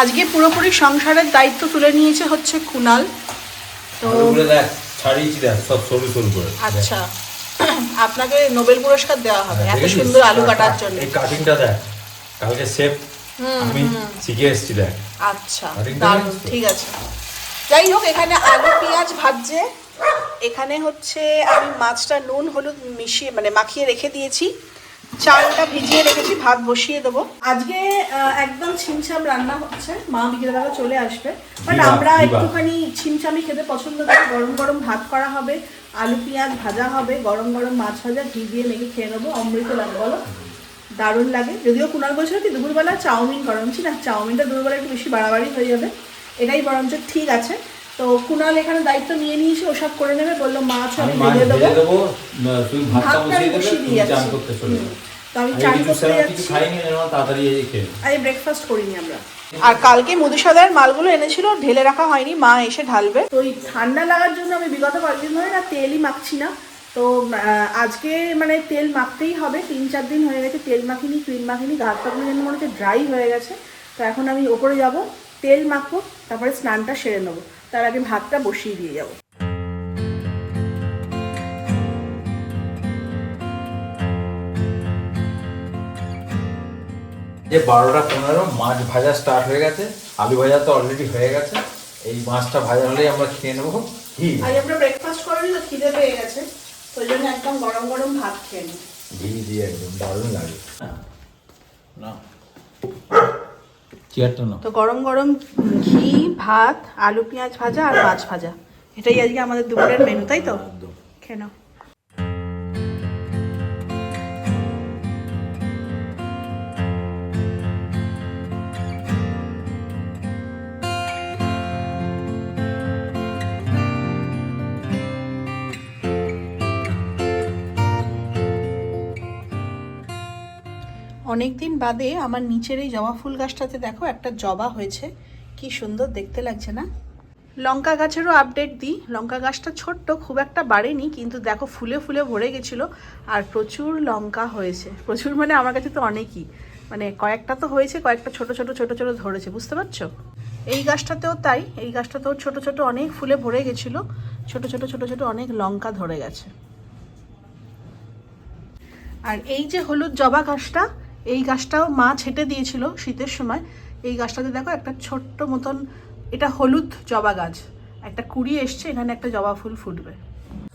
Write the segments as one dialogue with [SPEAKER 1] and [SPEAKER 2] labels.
[SPEAKER 1] আজকে পুরোপুরি সংসারের দায়িত্ব তুলে নিয়েছে হচ্ছে কুনাল। তো
[SPEAKER 2] ভালো করে দেখ ছাড়িয়েছি দেখ সব সরু সরু করে।
[SPEAKER 1] আচ্ছা আপনাকে নোবেল পুরস্কার দেওয়া হবে এত সুন্দর আলু কাটার জন্য।
[SPEAKER 2] এই কাটিংটা দেখ কালকে শেফ আমি শিখে এসেছি দেখ।
[SPEAKER 1] আচ্ছা দারুণ ঠিক আছে। যাই হোক এখানে আলু পেঁয়াজ ভাজছে। এখানে হচ্ছে আমি মাছটা নুন হলুদ মিশিয়ে মানে মাখিয়ে রেখে দিয়েছি। চালটা ভিজিয়ে রেখেছি ভাত বসিয়ে দেবো। আজকে একদম ছিমছাম রান্না হচ্ছে। মা বিকেলবেলা চলে আসবে। বাট আমরা একটুখানি ছিমছামি খেতে পছন্দ করি। গরম গরম ভাত করা হবে আলু পেঁয়াজ ভাজা হবে গরম গরম মাছ ভাজা ঘি দিয়ে মেখে খেয়ে নেব অমৃত লাগে বলো। দারুণ লাগে। যদিও কুনাল বলছিল কি দুপুরবেলা চাউমিন করাচ্ছি না চাউমিনটা দুপুরবেলা একটু বেশি বাড়াবাড়ি হয়ে যাবে। এটাই বরঞ্চ ঠিক আছে। তো কুনাল এখানে দায়িত্ব নিয়ে নিয়েছে ওসব করে নেবে বলল মাছ আমি ভেজে দেবো।
[SPEAKER 2] ভাতটা বসিয়ে
[SPEAKER 1] বসিয়ে
[SPEAKER 2] দেবে
[SPEAKER 1] দিয়ে
[SPEAKER 2] তুমি চান করতে চলে
[SPEAKER 1] তো আমি চান করতে যাচ্ছি। আজ ব্রেকফাস্ট করিনি আমরা। আর কালকে মধুসাদার মালগুলো এনেছিল ঢেলে রাখা হয়নি মা এসে ঢালবে। তো এই ঠান্ডা লাগার জন্য আমি বিগত কয়েকদিন ধরে না তেলই মাখছি না। তো আহ, আজকে মানে তেল মাখতেই হবে তিন চার দিন হয়ে গেছে তেল মাখিনি ক্রিম মাখিনি গা পাগুলো যেন মনে হচ্ছে ড্রাই হয়ে গেছে। তো এখন আমি ওপরে যাব তেল মাখবো তারপরে স্নানটা সেরে নেব। তার আগে ভাতটা বসিয়ে দিয়ে যাব।
[SPEAKER 2] যে বারোটা পনেরো মাছ ভাজা স্টার্ট হয়ে গেছে। আলু ভাজা তো অলরেডি হয়ে গেছে। এই মাছটা ভাজা হলেই আমরা খেয়ে নেব। ঘি।
[SPEAKER 1] আজ আমরা ব্রেকফাস্ট করিনি তো খিদে পেয়ে গেছে। ওই জন্য একদম গরম গরম ভাত খেয়ে নিই
[SPEAKER 2] ঘি দিয়ে একদম দারুণ লাগে। না না
[SPEAKER 1] তো গরম গরম ঘি ভাত আলু পেঁয়াজ ভাজা আর মাছ ভাজা। এটাই আজকে আমাদের দুপুরের মেনু তাই তো?
[SPEAKER 2] একদম।
[SPEAKER 1] অনেক দিন বাদে আমার নিচের এই জবা ফুল গাছটাতে দেখো একটা জবা হয়েছে। কি সুন্দর দেখতে লাগছে না? লঙ্কা গাছেরও আপডেট দিই। লঙ্কা গাছটা ছোট্ট, খুব একটা বাড়েনি, কিন্তু দেখো ফুলে ফুলে ভরে গেছিল আর প্রচুর লঙ্কা হয়েছে। প্রচুর মানে আমার কাছে তো অনেকই। মানে কয়েকটা তো হয়েছে, কয়েকটা ছোট ছোট ছোট ছোট ধরেছে, বুঝতে পারছ? এই গাছটাতেও তাই, এই গাছটাতেও ছোট ছোট অনেক ফুলে ভরে গেছিল। ছোট ছোট ছোট ছোট অনেক লঙ্কা ধরে গেছে। আর এই যে হলুদ জবা গাছটা এই গাছটাও মা ছেটে দিয়েছিল শীতের সময়। এই গাছটাতে দেখো একটা ছোট্ট মতন, এটা হলুদ জবা গাছ। একটা কুড়ি এসছে, এখানে একটা জবা ফুল ফুটবে।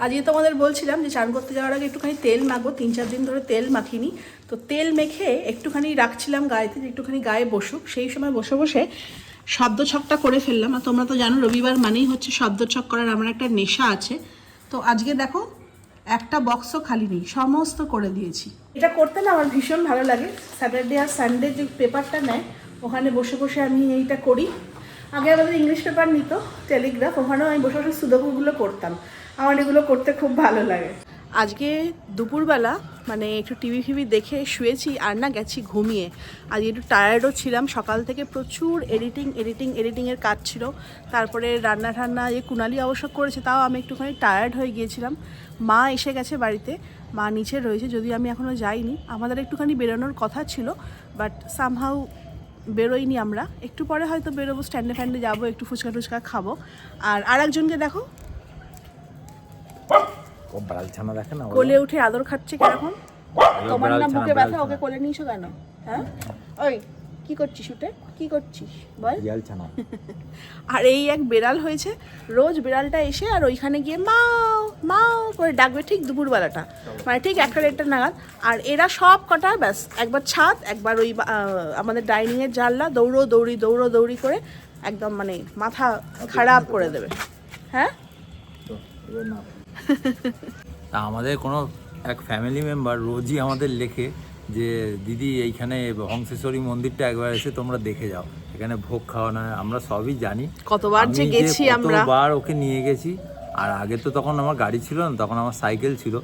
[SPEAKER 1] আজকে তোমাদের বলছিলাম যে চান করতে যাওয়ার আগে একটুখানি তেল মাখবো, তিন চার দিন ধরে তেল মাখিনি। তো তেল মেখে একটুখানি রাখছিলাম গায়েতে যে একটুখানি গায়ে বসুক। সেই সময় বসে বসে শব্দ ছকটা করে ফেললাম। আর তোমরা তো জানো, রবিবার মানেই হচ্ছে শব্দ ছক করার আমার একটা নেশা আছে। তো আজকে দেখো একটা বক্সও খালি নেই, সমস্ত করে দিয়েছি। এটা করতে না আমার ভীষণ ভালো লাগে। স্যাটারডে আর সানডে যে পেপারটা নেয়, ওখানে বসে বসে আমি এইটা করি। আগে আমাদের ইংলিশ পেপার নিত টেলিগ্রাফ ওখানেও আমি বসে বসে সুদকুগুলো করতাম। আমার এগুলো করতে খুব ভালো লাগে। আজকে দুপুরবেলা মানে একটু টিভি ফিভি দেখে শুয়েছি আর না গেছি ঘুমিয়ে। আজ একটু টায়ার্ডও ছিলাম, সকাল থেকে প্রচুর এডিটিং এডিটিং এডিটিংয়ের কাজ ছিল। তারপরে রান্না ঠান্না যে কুনালি অবশ্য করেছে, তাও আমি একটুখানি টায়ার্ড হয়ে গিয়েছিলাম। মা এসে গেছে বাড়িতে। মা নিচে রয়েছে, যদিও আমি এখনও যাইনি। আমাদের একটুখানি বেরোনোর কথা ছিল বাট সামহাউ বেরোইনি আমরা। একটু পরে হয়তো বেরোবো স্ট্যান্ডে ফ্যান্ডে যাব, একটু ফুচকা টুচকা খাব। আর আরেকজনকে দেখো
[SPEAKER 2] ও বাড়াল ছানা দেখে না
[SPEAKER 1] কোলে উঠে আদর খাচ্ছে কীরকম তোমার না বুকে ব্যথা ওকে কোলে নিয়েছো কেন? হ্যাঁ? ওই কি করছিস উঠে? কি করছিস? বল।
[SPEAKER 2] বিড়াল ছানা।
[SPEAKER 1] আর এই এক বেড়াল হয়েছে রোজ বিড়ালটা এসে আর ওইখানে গিয়ে মাও মাও করে ডাকবে ঠিক দুপুরবেলাটা। মানে ঠিক একটা দেড়টা নাগাদ। আর এরা সব কটা ব্যাস একবার ছাদ একবার ওই আমাদের ডাইনিংয়ের জানলা দৌড়ো দৌড়ি দৌড়ো দৌড়ি করে একদম মানে মাথা খারাপ করে দেবে। হ্যাঁ?
[SPEAKER 2] তা আমাদের কোনো এক ফ্যামিলি মেম্বার রোজই আমাদের লেখে যে দিদি এইখানে হংসেশ্বরী মন্দিরটা একবার এসে তোমরা দেখে যাও। এখানে ভোগ খাওয়ানো হয়। আমরা সবই জানি।
[SPEAKER 1] কতবার যে গেছি আমরা।
[SPEAKER 2] কতবার ওকে নিয়ে গেছি আর আগে তো তখন আমার গাড়ি ছিল না তখন আমার সাইকেল ছিল।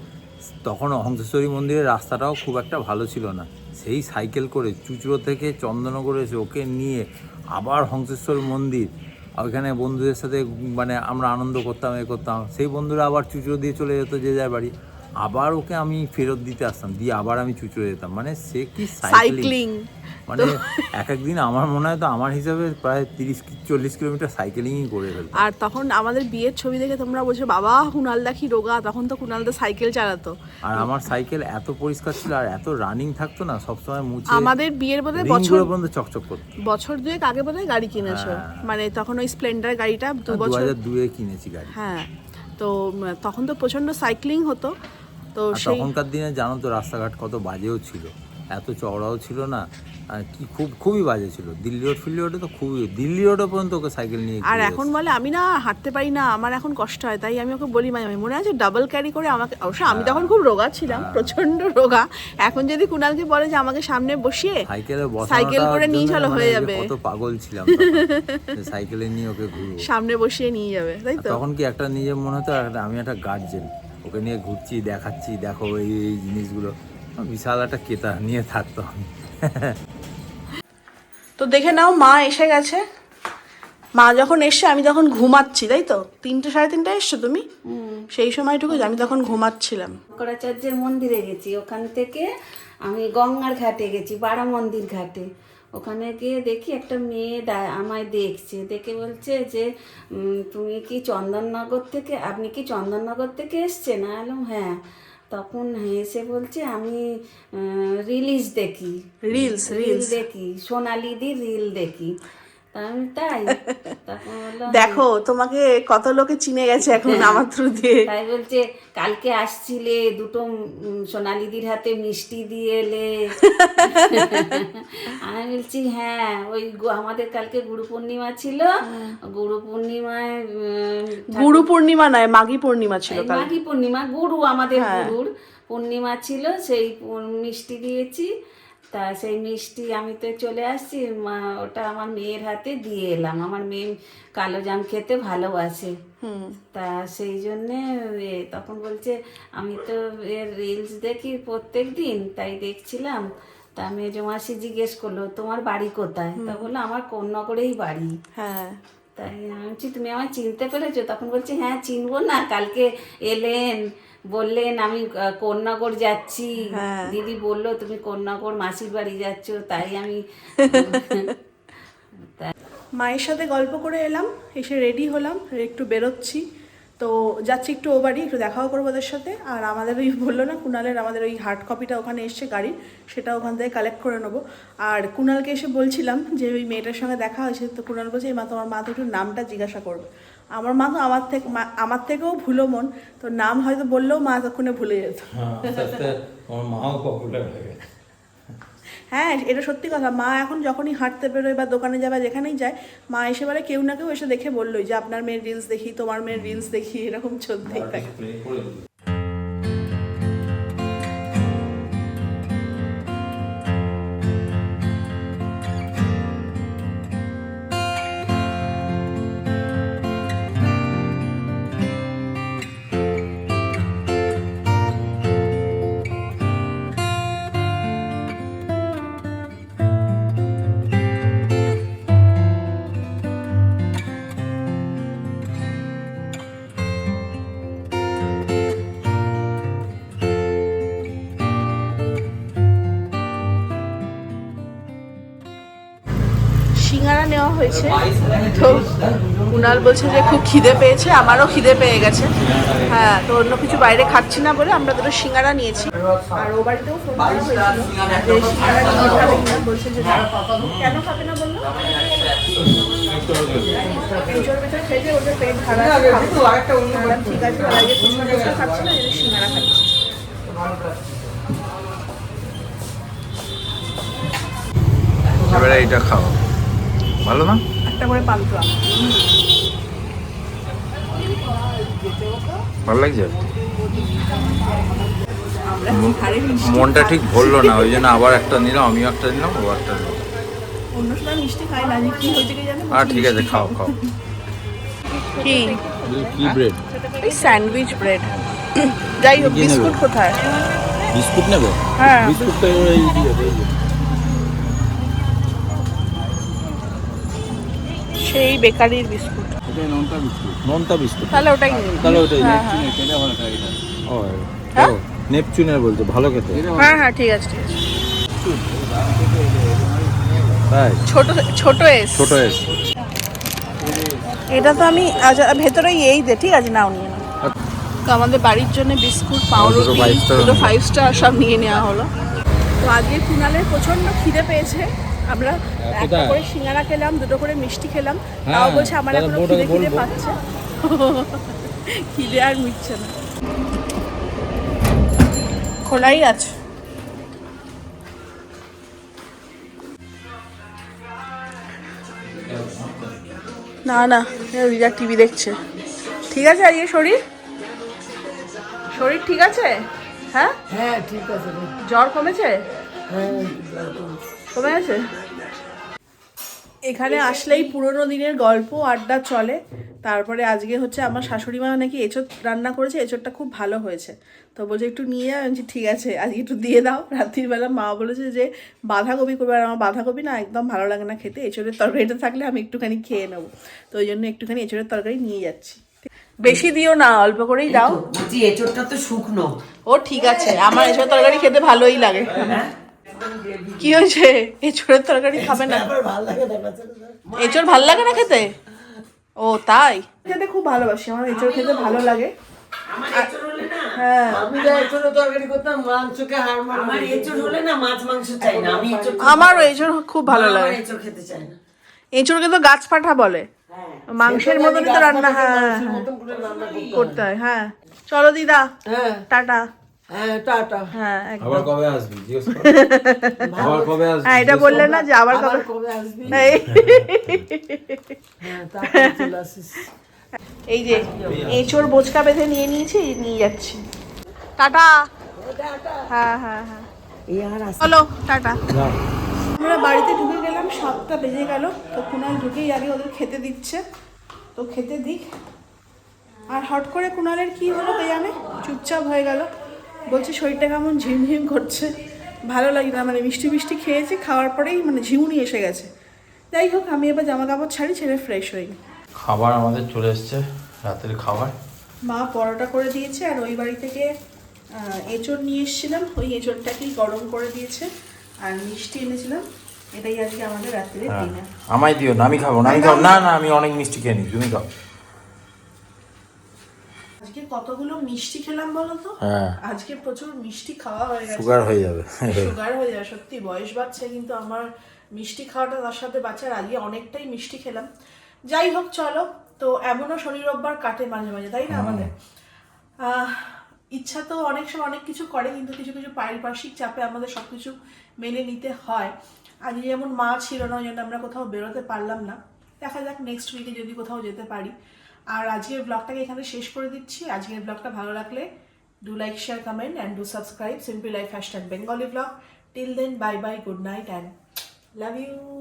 [SPEAKER 2] তখন হংসেশ্বরী মন্দিরের রাস্তাটাও খুব একটা ভালো ছিল না। সেই সাইকেল করে চুচড়ো থেকে চন্দননগর এসে ওকে নিয়ে আবার হংসেশ্বর মন্দির ওইখানে বন্ধুদের সাথে মানে আমরা আনন্দ করতাম, এ করতাম। সেই বন্ধুরা আবার চুচড়ো দিয়ে চলে যেত যে যার বাড়ি। আবার ওকে আমি ফেরত দিতে আসতাম দিয়ে আবার আমি চুচড়ে যেতাম। মানে সে কি সাইক্লিং মানে এক একদিন আমার মনে হয় তো আমার হিসাবে প্রায় তিরিশ চল্লিশ কিলোমিটার সাইকেলিংই করে ফেলতাম।
[SPEAKER 1] আর তখন আমাদের বিয়ের ছবি দেখে তোমরা বলছো বাবা কুনালদা কি রোগা। তখন তো কুনালদা সাইকেল চালাতো।
[SPEAKER 2] আর আমার সাইকেল এত পরিষ্কার ছিল আর এত রানিং থাকতো না সবসময় মুছে
[SPEAKER 1] আমাদের বিয়ের বোধহয় বছর
[SPEAKER 2] পর্যন্ত চকচক করতো।
[SPEAKER 1] বছর দুয়েক আগে বোধহয় গাড়ি কিনেছো। মানে তখন ওই স্প্লেন্ডার গাড়িটা দু
[SPEAKER 2] দু
[SPEAKER 1] বছর
[SPEAKER 2] দুয়ে কিনেছি গাড়ি।
[SPEAKER 1] হ্যাঁ তো তখন তো প্রচণ্ড সাইক্লিং হতো। তো
[SPEAKER 2] তখনকার দিনে জানো তো রাস্তাঘাট কত বাজেও ছিল। এত চওড়াও ছিল না কি খুব খুবই বাজে ছিল। দিল্লি রোড ফিল্লি রোডে তো খুবই দিল্লি রোডে পর্যন্ত ওকে সাইকেল নিয়ে
[SPEAKER 1] আর এখন বলে আমি না হাঁটতে পারি না আমার এখন কষ্ট হয়। তাই আমি ওকে বলি মাঝে মাঝে, মনে আছে ডাবল ক্যারি করে আমাকে অবশ্য আমি তখন খুব রোগা ছিলাম প্রচণ্ড রোগা। এখন যদি কুনালকে বলে যে আমাকে সামনে বসিয়ে
[SPEAKER 2] সাইকেলে
[SPEAKER 1] সাইকেল করে নিয়ে চলো হয়ে যাবে।
[SPEAKER 2] কত পাগল ছিলাম। সাইকেলে নিয়ে ওকে ঘুরবো।
[SPEAKER 1] সামনে বসিয়ে নিয়ে যাবে তাই তো?
[SPEAKER 2] তখন কি একটা নিজের মনে হতো আমি একটা গার্জেন ওকে নিয়ে ঘুরছি দেখাচ্ছি দেখো এই এই জিনিসগুলো। বিশাল একটা কেতা নিয়ে থাকতো আমি।
[SPEAKER 1] তো দেখে নাও মা এসে গেছে। মা যখন এসছে আমি তখন ঘুমাচ্ছি তাই তো? তিনটে সাড়ে তিনটে এসছো তুমি? সেই সময়টুকু আমি তখন ঘুমাচ্ছিলাম।
[SPEAKER 3] শঙ্করাচার্যের মন্দিরে গেছি। ওখান থেকে আমি গঙ্গার ঘাটে গেছি বারা মন্দির ঘাটে। ওখানে গিয়ে দেখি একটা মেয়ে আমায় দেখছে দেখে বলছে যে তুমি কি চন্দননগর থেকে আপনি কি চন্দননগর থেকে এসছেন? না বললাম হ্যাঁ। তখন এসে বলছে আমি রিলিজ দেখি।
[SPEAKER 1] রিলস
[SPEAKER 3] রিল
[SPEAKER 1] রিলস
[SPEAKER 3] দেখি সোনালি দি রিল দেখি।
[SPEAKER 1] দেখো তোমাকে কত লোকে চিনে গেছে এখন আমার থ্রু দিয়ে।
[SPEAKER 3] তাই বলছে কালকে আসছিলে দুটো সোনালিদির হাতে মিষ্টি দিয়ে এলে। আমি বলছি হ্যাঁ ওই আমাদের কালকে গুরু পূর্ণিমা ছিল। গুরু পূর্ণিমায়
[SPEAKER 1] গুরু পূর্ণিমা নয় মাঘী পূর্ণিমা ছিল
[SPEAKER 3] মাঘী পূর্ণিমা গুরু আমাদের
[SPEAKER 1] হ্যাঁ।
[SPEAKER 3] গুরুর পূর্ণিমা ছিল সেই মিষ্টি দিয়েছি। তা সেই মিষ্টি আমি তো চলে আসছি মা- ওটা আমার মেয়ের হাতে দিয়ে এলাম। আমার মেয়ে কালো জাম খেতে ভালোবাসে। তা সেই জন্যে তখন বলছে আমি তো এর রিলস দেখি প্রত্যেক দিন তাই দেখছিলাম। তা মেজো মাসি জিজ্ঞেস করল তোমার বাড়ি কোথায়? তা বলল আমার কন্যাগড়েই বাড়ি।
[SPEAKER 1] হ্যাঁ।
[SPEAKER 3] তাই আমি তুমি আমায় চিনতে পেরেছ? তখন বলছি হ্যাঁ চিনবো না কালকে এলেন। বললেন আমি কন্যাগড় যাচ্ছি।
[SPEAKER 1] হ্যাঁ।
[SPEAKER 3] দিদি বলল তুমি কন্যাগড় মাসির বাড়ি যাচ্ছ তাই আমি
[SPEAKER 1] মায়ের সাথে গল্প করে এলাম এসে রেডি হলাম একটু বেরোচ্ছি। তো যাচ্ছি একটু ও বাড়ি একটু দেখাও করব ওদের সাথে। আর আমাদের ওই বলল না কুণালের আমাদের ওই হার্ড কপিটা ওখানে এসছে গাড়ির সেটা ওখান থেকে কালেক্ট করে নেব। আর কুণালকে এসে বলছিলাম যে ওই মেয়েটার সঙ্গে দেখা হয়েছে। তো কুণাল বলছে "এই মা তোমার মা তো একটু নামটা জিজ্ঞাসা করবে। আমার মা তো আমার থেকে আমার থেকেও ভুলো মন তো নাম হয়তো বললেও মা তখনই ভুলে যেত।
[SPEAKER 2] হয়ে
[SPEAKER 1] হ্যাঁ এটা সত্যি কথা। মা এখন যখনই হাঁটতে বেরোয় বা দোকানে যাবে যেখানেই যায় মা এসে বলে কেউ না কেউ এসে দেখে বললোই যে আপনার মেয়ের রিলস দেখি তোমার মেয়ের রিলস দেখি এরকম চলতেই থাকে। সিঙ্গারা নেওয়া হয়েছে। তো কুনাল বলছে যে খুব খিদে পেয়েছে আমারও খিদে পেয়ে গেছে। হ্যাঁ তো অন্য কিছু বাইরে খাচ্ছি না বলে আমরা দুটো সিঙ্গারা নিয়েছি। আর ও বাড়িতেও ফোন যে সিঙ্গারা খাবে কিনা বলছে যে কেন খাবে না বলল? ওদের পেট ভাড়া ঠিক আছে খাচ্ছি না সিঙ্গারা খাচ্ছি।
[SPEAKER 2] এবারে এইটা খাও। ভালো না?
[SPEAKER 1] একটা করে পান্তুয়া
[SPEAKER 2] ভালো লাগছে? মনটা ঠিক ভরলো না ওই জন্য আবার একটা নিলাম আমিও একটা নিলাম ও একটা নিলাম।
[SPEAKER 1] অন্য সময় মিষ্টি খাই না যে কি হয়েছে কি জানো?
[SPEAKER 2] আর ঠিক আছে খাও খাও।
[SPEAKER 1] কি?
[SPEAKER 2] কি ব্রেড
[SPEAKER 1] এই স্যান্ডউইচ ব্রেড যাই হোক বিস্কুট কোথায়?
[SPEAKER 2] বিস্কুট নেবে?
[SPEAKER 1] হ্যাঁ।
[SPEAKER 2] বিস্কুট তো এই দিয়ে এই
[SPEAKER 1] বেকারির বিস্কুট।
[SPEAKER 2] এটা নোনতা বিস্কুট। নোনতা বিস্কুট?
[SPEAKER 1] তাহলে ওটাই নিন।
[SPEAKER 2] তাহলে ওটাই
[SPEAKER 1] হ্যাঁ,
[SPEAKER 2] ও
[SPEAKER 1] হ্যাঁ?
[SPEAKER 2] নেপচুনের বলছে ভালো খেতে।
[SPEAKER 1] হ্যাঁ হ্যাঁ ঠিক আছে ঠিক আছে।
[SPEAKER 2] তাই?
[SPEAKER 1] ছোট ছোট এস।
[SPEAKER 2] ছোট এস।
[SPEAKER 1] এটা তো আমি আচ্ছা ভেতরে এই দে ঠিক আছে নাও নিয়ে নাও। তো আমাদের বাড়ির জন্য বিস্কুট পাউরুটি
[SPEAKER 2] দুটো
[SPEAKER 1] ফাইভ স্টার সব নিয়ে নেওয়া হলো। তো আজকে কুনালের প্রচণ্ড খিদে পেয়েছে। আমরা একটা করে সিঙ্গারা খেলাম দুটো করে মিষ্টি খেলাম। তাও
[SPEAKER 2] হ্যাঁ,
[SPEAKER 1] বলছে আমার
[SPEAKER 2] এখনও
[SPEAKER 1] খিদে খিদে পাচ্ছে। খিদে আর মিটছে না। খোলাই আছে। না না রিজা টিভি দেখছে। ঠিক আছে আজকে শরীর? শরীর ঠিক আছে? হ্যাঁ?
[SPEAKER 4] হ্যাঁ ঠিক আছে।
[SPEAKER 1] জ্বর কমেছে?
[SPEAKER 4] হ্যাঁ
[SPEAKER 1] কমে গেছে এখানে আসলেই পুরোনো দিনের গল্প আড্ডা চলে। তারপরে আজকে হচ্ছে আমার শাশুড়ি মা নাকি এঁচোড় রান্না করেছে এঁচোড়টা খুব ভালো হয়েছে। তো বলছে একটু নিয়ে যাও আমি ঠিক আছে আজকে একটু দিয়ে দাও। রাত্রিবেলা মা বলেছে যে বাঁধাকপি করবে। আর আমার বাঁধাকপি না একদম ভালো লাগে না খেতে এঁচোড়ের তরকারিটা থাকলে আমি একটুখানি খেয়ে নেব। তো ওই জন্য একটুখানি এঁচোড়ের তরকারি নিয়ে যাচ্ছি। বেশি দিও না অল্প করেই দাও।
[SPEAKER 4] এঁচোড়টা তো শুকনো।
[SPEAKER 1] ও ঠিক আছে আমার এঁচোড় তরকারি খেতে ভালোই লাগে। কি হয়েছে? এঁচোড়ের তরকারি খাবে না।
[SPEAKER 4] আমার ভালো লাগে না
[SPEAKER 1] এঁচড় ভালো লাগে না খেতে? ও তাই? খেতে খুব ভালোবাসি আমার এঁচড় খেতে ভালো লাগে। হ্যাঁ।
[SPEAKER 4] আমার এঁচোড় হলে না মাছ মাংস চাই না আমি এঁচোড়
[SPEAKER 1] আমারও এঁচড় খুব ভালো লাগে। এঁচড়কে তো গাছ পাঠা বলে। মাংসের মতনই তো রান্না হ্যাঁ হ্যাঁ,
[SPEAKER 4] মতন করতে
[SPEAKER 1] করতে হয় হ্যাঁ। চলো দিদা
[SPEAKER 4] হ্যাঁ।
[SPEAKER 1] টাটা।
[SPEAKER 4] হ্যাঁ টাটা।
[SPEAKER 1] হ্যাঁ একদম।
[SPEAKER 2] আবার কবে আসবি? জিজ্ঞেস আবার কবে আসবি?
[SPEAKER 1] হ্যাঁ এটা বললে না যে আবার
[SPEAKER 4] আবার
[SPEAKER 1] কবে
[SPEAKER 4] কবে আসবি?
[SPEAKER 1] এই।
[SPEAKER 4] হ্যাঁ
[SPEAKER 1] এই যে এঁচড় বোচকা বেঁধে নিয়ে নিয়েছি নিয়ে যাচ্ছি। টাটা। হ্যাঁ হ্যাঁ হ্যাঁ। চলো টাটা। আমরা বাড়িতে ঢুকে গেলাম সাতটা বেজে গেল। তো কুনাল ঢুকেই আগে ওদের খেতে দিচ্ছে। তো খেতে দিক। আর হট করে কুনালের কি হলো কে জানে? চুপচাপ হয়ে গেল। বলছে শরীরটা কেমন ঝিমঝিম করছে? ভালো লাগে না মানে মিষ্টি মিষ্টি খেয়েছি খাওয়ার পরেই মানে ঝিমুনি এসে গেছে। যাই হোক আমি এবার জামা কাপড় ছাড়ি ছেড়ে ফ্রেশ হই
[SPEAKER 2] খাবার আমাদের চলে এসছে রাতের খাবার।
[SPEAKER 1] মা পরোটা করে দিয়েছে আর ওই বাড়ি থেকে এঁচড় নিয়ে এসেছিলাম। ওই এঁচড়টাকেই গরম করে দিয়েছে আর মিষ্টি এনেছিলাম। এটাই আজকে আমাদের রাত্রে
[SPEAKER 2] হ্যাঁ।
[SPEAKER 1] ডিনার
[SPEAKER 2] আমায় দিও না আমি খাব না আমি খাব। না। না আমি অনেক মিষ্টি খেয়ে নি তুমি খাও।
[SPEAKER 1] আজকে কতগুলো মিষ্টি খেলাম বলো তো?
[SPEAKER 2] হ্যাঁ।
[SPEAKER 1] আজকে প্রচুর মিষ্টি খাওয়া হয়ে গেছে।
[SPEAKER 2] সুগার হয়ে যাবে।
[SPEAKER 1] সুগার হয়ে যায় সত্যি বয়স বাড়ছে কিন্তু আমার মিষ্টি খাওয়াটা তার সাথে বাচ্চার আগে অনেকটাই মিষ্টি খেলাম। যাই হোক চলো তো এমনও শনি রোববার কাটে মাঝে মাঝে তাই না আমাদের? আহ, ইচ্ছা তো অনেক সময় অনেক কিছু করে কিন্তু কিছু কিছু পারিপার্শ্বিক চাপে আমাদের সব কিছু মেনে নিতে হয়। আজকে যেমন মা ছিল না ওই জন্য আমরা কোথাও বেরোতে পারলাম না। দেখা যাক নেক্সট উইকে যদি কোথাও যেতে পারি। আর আজকের ব্লগটাকে এখানে শেষ করে দিচ্ছি। আজকের ব্লগটা ভালো লাগলে do like share comment and do subscribe simple life hashtag Bengali blog till then bye bye good night and love you